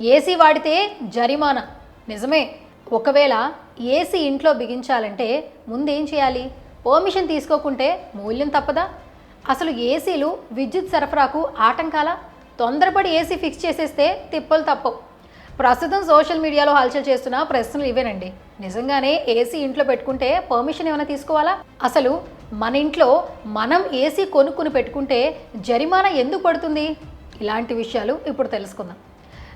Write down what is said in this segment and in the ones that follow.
AC వాడితే జరిమానా. నిజమే. ఒకవేళ ఏసీ ఇంట్లో బిగించాలంటే ముందేం చేయాలి? పర్మిషన్ తీసుకోకుంటే మూల్యం తప్పదా? అసలు ఏసీలు విద్యుత్ సరఫరాకు ఆటంకాల? తొందరపడి ఏసీ ఫిక్స్ చేసేస్తే తిప్పలు తప్పవు. ప్రస్తుతం సోషల్ మీడియాలో హల్చల్ చేస్తున్న ప్రశ్నలు ఇవేనండి. నిజంగానే ఏసీ ఇంట్లో పెట్టుకుంటే పర్మిషన్ ఏమైనా తీసుకోవాలా? అసలు మన ఇంట్లో మనం ఏసీ కొనుక్కుని పెట్టుకుంటే జరిమానా ఎందుకు పడుతుంది? ఇలాంటి విషయాలు ఇప్పుడు తెలుసుకుందాం.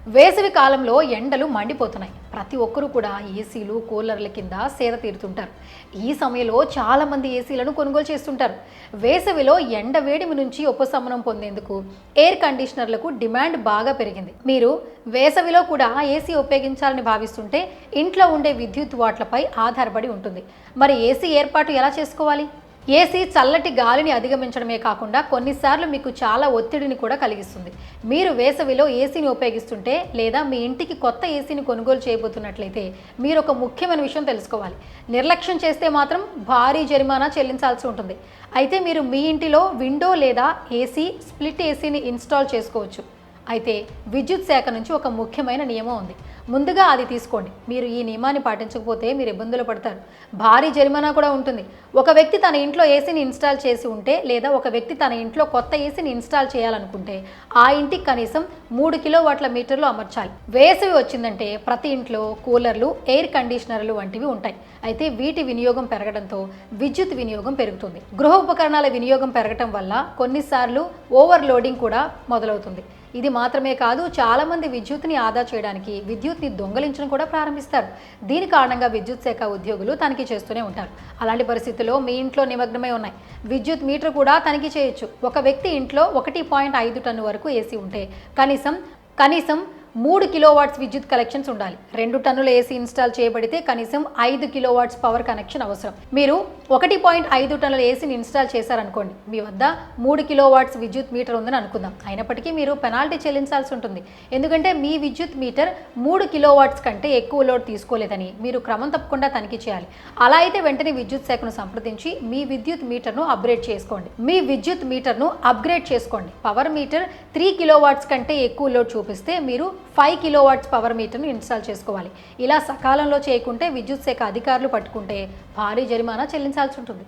వేసవి కాలంలో ఎండలు మండిపోతున్నాయి. ప్రతి ఒక్కరూ కూడా ఏసీలు కూలర్ల కింద సేద తీరుతుంటారు. ఈ సమయంలో చాలామంది ఏసీలను కొనుగోలు చేస్తుంటారు. వేసవిలో ఎండ వేడిమి నుంచి ఉపశమనం పొందేందుకు ఎయిర్ కండిషనర్లకు డిమాండ్ బాగా పెరిగింది. మీరు వేసవిలో కూడా ఏసీ ఉపయోగించాలని భావిస్తుంటే ఇంట్లో ఉండే విద్యుత్ వాట్లపై ఆధారపడి ఉంటుంది. మరి ఏసీ ఏర్పాటు ఎలా చేసుకోవాలి? ఏసీ చల్లటి గాలిని అధిగమించడమే కాకుండా కొన్నిసార్లు మీకు చాలా ఒత్తిడిని కూడా కలిగిస్తుంది. మీరు వేసవిలో ఏసీని ఉపయోగిస్తుంటే లేదా మీ ఇంటికి కొత్త ఏసీని కొనుగోలు చేయబోతున్నట్లయితే మీరు ఒక ముఖ్యమైన విషయం తెలుసుకోవాలి. నిర్లక్ష్యం చేస్తే మాత్రం భారీ జరిమానా చెల్లించాల్సి ఉంటుంది. అయితే మీరు మీ ఇంటిలో విండో లేదా ఏసీ స్ప్లిట్ ఏసీని ఇన్స్టాల్ చేసుకోవచ్చు. అయితే విద్యుత్ శాఖ నుంచి ఒక ముఖ్యమైన నియమం ఉంది. ముందుగా అది తీసుకోండి. మీరు ఈ నియమాన్ని పాటించకపోతే మీరు ఇబ్బందులు పడతారు. భారీ జరిమానా కూడా ఉంటుంది. ఒక వ్యక్తి తన ఇంట్లో ఏసీని ఇన్స్టాల్ చేసి ఉంటే లేదా ఒక వ్యక్తి తన ఇంట్లో కొత్త ఏసీని ఇన్స్టాల్ చేయాలనుకుంటే ఆ ఇంటికి కనీసం మూడు కిలోవాట్ల మీటర్లు అమర్చాలి. వేసవి వచ్చిందంటే ప్రతి ఇంట్లో కూలర్లు ఎయిర్ కండిషనర్లు వంటివి ఉంటాయి. అయితే వీటి వినియోగం పెరగడంతో విద్యుత్ వినియోగం పెరుగుతుంది. గృహ ఉపకరణాల వినియోగం పెరగటం వల్ల కొన్నిసార్లు ఓవర్లోడింగ్ కూడా మొదలవుతుంది. ఇది మాత్రమే కాదు చాలామంది విద్యుత్ని ఆదా చేయడానికి విద్యుత్ని దొంగలించడం కూడా ప్రారంభిస్తారు. దీని కారణంగా విద్యుత్ శాఖ ఉద్యోగులు తనిఖీ చేస్తూనే ఉంటారు. అలాంటి పరిస్థితుల్లో మీ ఇంట్లో నిమగ్నమై ఉన్నాయి. విద్యుత్ మీటర్ కూడా తనిఖీ చేయొచ్చు. ఒక వ్యక్తి ఇంట్లో ఒకటి పాయింట్ ఐదు టన్ను వరకు ఏసీ ఉంటే కనీసం కనీసం మూడు కిలోవాట్స్ విద్యుత్ కలెక్షన్స్ ఉండాలి. రెండు టన్నుల ఏసీ ఇన్స్టాల్ చేయబడితే కనీసం ఐదు కిలోవాట్స్ పవర్ కనెక్షన్ అవసరం. మీరు ఒకటి పాయింట్ ఐదు టన్నుల ఏసీని ఇన్స్టాల్ చేశారనుకోండి. మీ వద్ద మూడు కిలోవాట్స్ విద్యుత్ మీటర్ ఉందని అనుకుందాం. అయినప్పటికీ మీరు పెనాల్టీ చెల్లించాల్సి ఉంటుంది. ఎందుకంటే మీ విద్యుత్ మీటర్ మూడు కిలోవాట్స్ కంటే ఎక్కువ లోడ్ తీసుకోలేదని మీరు క్రమం తప్పకుండా తనిఖీ చేయాలి. అలా అయితే వెంటనే విద్యుత్ శాఖను సంప్రదించి మీ విద్యుత్ మీటర్ను అప్గ్రేడ్ చేసుకోండి. మీ విద్యుత్ మీటర్ను అప్గ్రేడ్ చేసుకోండి. పవర్ మీటర్ త్రీ కిలోవాట్స్ కంటే ఎక్కువ లోడ్ చూపిస్తే మీరు ఫైవ్ కిలోవాట్స్ పవర్ మీటర్ను ఇన్స్టాల్ చేసుకోవాలి. ఇలా సకాలంలో చేయకుంటే విద్యుత్ శాఖ అధికారులు పట్టుకుంటే భారీ జరిమానా చెల్లించాల్సి ఉంటుంది.